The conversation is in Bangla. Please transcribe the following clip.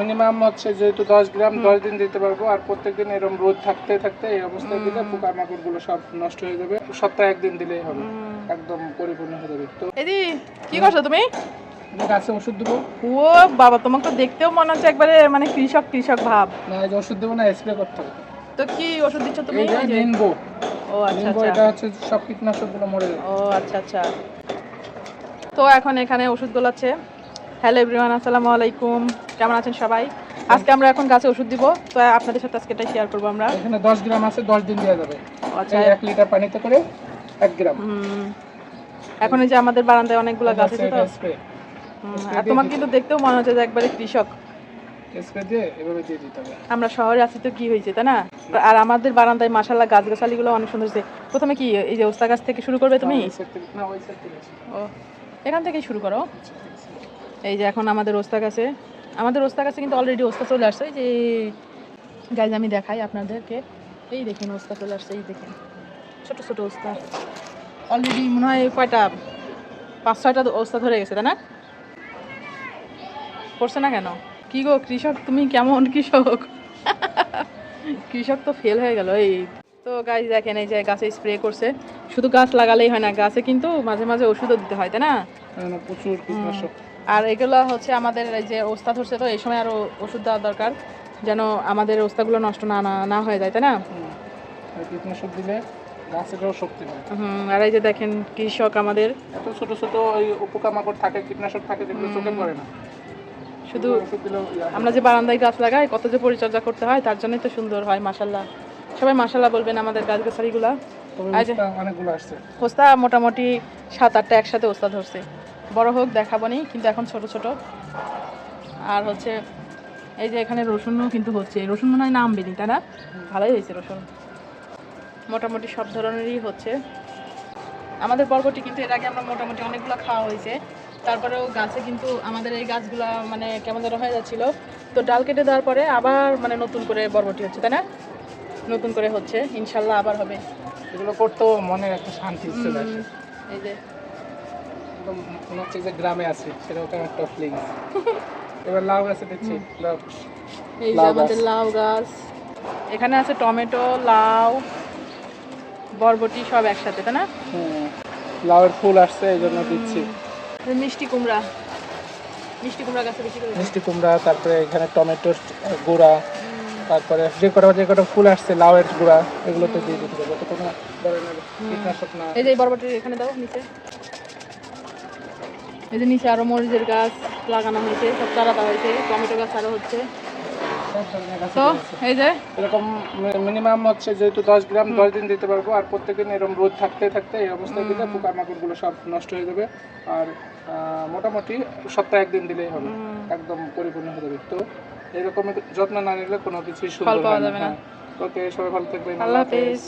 মিনিমাম হচ্ছে যেহেতু দশ গ্রাম দশ দিন দিতে পারব। আর প্রত্যেকদিন এরকম রোদ থাকতে থাকতে এই অবস্থায় দিলে পোকামাকড়গুলো সব নষ্ট হয়ে যাবে। সপ্তাহে একদিন দিলেই হবে। একদম পরিপূর্ণ হয়ে যাবে। তো এদি কি করছ তুমি? গাছে ওষুধ দেবো। ও বাবা তোমাকে তো দেখতেও মনে হচ্ছে একবারে মানে কৃষক কৃষক ভাব। না এই যে ওষুধ দেবো না স্প্রে করতে হবে। তো কি ওষুধ দিচ্ছ তুমি? এই যে ও আচ্ছা আচ্ছা। এটা হচ্ছে সব কীটনাশকগুলো মরে ও আচ্ছা আচ্ছা। তো এখন এখানে ওষুধ গোলাচ্ছে। হ্যালো এভরিওয়ান আসসালামু আলাইকুম। কেমন আছেন সবাই? আজকে আমরা এখন গাছে ওষুধ দিব তো আপনাদের সাথে আজকে এটাই শেয়ার করব আমরা। এখানে দশ গ্রাম আছে দশ দিন দেওয়া যাবে। আচ্ছা। এক লিটার পানিতে করে এক গ্রাম। এখন এই যে আমাদের বারান্দায় অনেকগুলো গাছ আছে তো। আর তোমার কিন্তু দেখতেও মনে হচ্ছে যে একবারে কৃষক। আমরা শহরে আছি তো কি হয়েছে তাই না? আর আমাদের বারান্দায় মাসাল্লাহ গাছ গাছালিগুলো অনেক সুন্দর হয়েছে প্রথমে কি এই যে ওস্তা গাছ থেকে শুরু করবে তুমি? ও এখান থেকেই শুরু করো। এই যে এখন আমাদের ওস্তা গাছে আমাদের ওস্তা গাছে কিন্তু অলরেডি ওস্তা চলে আসছে। যে গাছ আমি দেখাই আপনাদেরকে। এই দেখুন ওস্তা চলে আসছে, এই দেখুন। ছোট ছোট ওস্তা অলরেডি মনে হয় কয়টা, পাঁচ, ছয়টা ওস্তা ধরে গেছে, তাই না? করছে না কেন? কি গো, কৃষক, তুমি কেমন কৃষক? কৃষক তো ফেল হয়ে গেল, এই। তো গাছ দেখেন, এই যে গাছে স্প্রে করছে। শুধু গাছ লাগালেই হয় না, গাছে কিন্তু মাঝে মাঝে ওষুধও দিতে হয়, তাই না, প্রচুর কীটনাশক। আর এগুলো হচ্ছে আমাদের এই যে ওস্তা ধরছে তো এই সময় আরও ওষুধ দেওয়া দরকার যেন আমাদের ওস্তাগুলো নষ্ট না না হয়ে যায় তাই না? কীটনাশক দিলে গাছেরও শক্তি হয় হুম আর এই যে দেখেন কৃষক আমাদের। এত ছোট ছোট ওই পোকামাকড় থাকে কীটনাশক থাকে যেগুলো চোখে পড়ে না। শুধু। আমরা যে বারান্দায় গাছ লাগাই কত যে পরিচর্যা করতে হয় তার জন্যই তো সুন্দর হয় মাসাল্লাহ সবাই মাসাল্লাহ বলবেন আমাদের গাছ গাছালিগুলা আসছে। ওস্তা মোটামুটি সাত আটটা একসাথে ওস্তা ধরছে বড় হোক দেখাবো নি কিন্তু এখন ছোট ছোট। আর হচ্ছে এই যে এখানে রসুনও কিন্তু হচ্ছে। রসুন মনে হয় নামবেনি তাই না? ভালোই হয়েছে রসুন। মোটামুটি সব ধরনেরই হচ্ছে। আমাদের বরবটি কিন্তু এর আগে আমরা মোটামুটি অনেকগুলো খাওয়া হয়েছে। তারপরেও গাছে কিন্তু আমাদের এই গাছগুলা মানে কেমন যেন হয়ে যাচ্ছিল। তো ডাল কেটে দেওয়ার পরে আবার মানে নতুন করে বরবটি হচ্ছে তাই না? নতুন করে হচ্ছে। ইনশাল্লাহ আবার হবে। এগুলো করতেও মনের একটা শান্তি এই যে একদম মনে হচ্ছে যে গ্রামে আছি সেরকম একটা ফিলিংস এবার লাউ গাছে দেখছি লাউ। এই যে আমাদের। লাউ গাছ। এখানে আছে টমেটো লাউ বরবটি সব একসাথে তাই না? লাউয়ের ফুল আসছে এই জন্য দিচ্ছি। মিষ্টি কুমড়া। মিষ্টি কুমড়া গাছে বেশি করে মিষ্টি কুমড়া তারপরে এখানে টমেটোর গুঁড়া তারপরে যে কটা যে কটা ফুল আসছে লাউয়ের গুঁড়া এগুলোতে দিয়ে দিতে হবে কোনো ধরনের কীটনাশক না। এই যে এই বরবটি এখানে দাও নিচে। এই যে নিচে আরও মরিচের গাছ লাগানো হয়েছে সব চারা দেওয়া হয়েছে টমেটো গাছ আরও হচ্ছে। তো এই যে এরকম মিনিমাম হচ্ছে যেহেতু দশ গ্রাম দশ দিন দিতে পারব আর প্রত্যেকদিন এরকম রোদ থাকতে থাকতে এই অবস্থায় দিলে পোকামাকড় সব নষ্ট হয়ে যাবে আর মোটামুটি সপ্তাহে একদিন দিলেই হবে একদম পরিপূর্ণ হয়ে যাবে। তো এরকম যত্ন না নিলে কোনো কিছুই সুন্দর পাওয়া যাবে না। হ্যাঁ। ওকে সবাই ভালো থাকবেন আল্লাহ হাফেজ।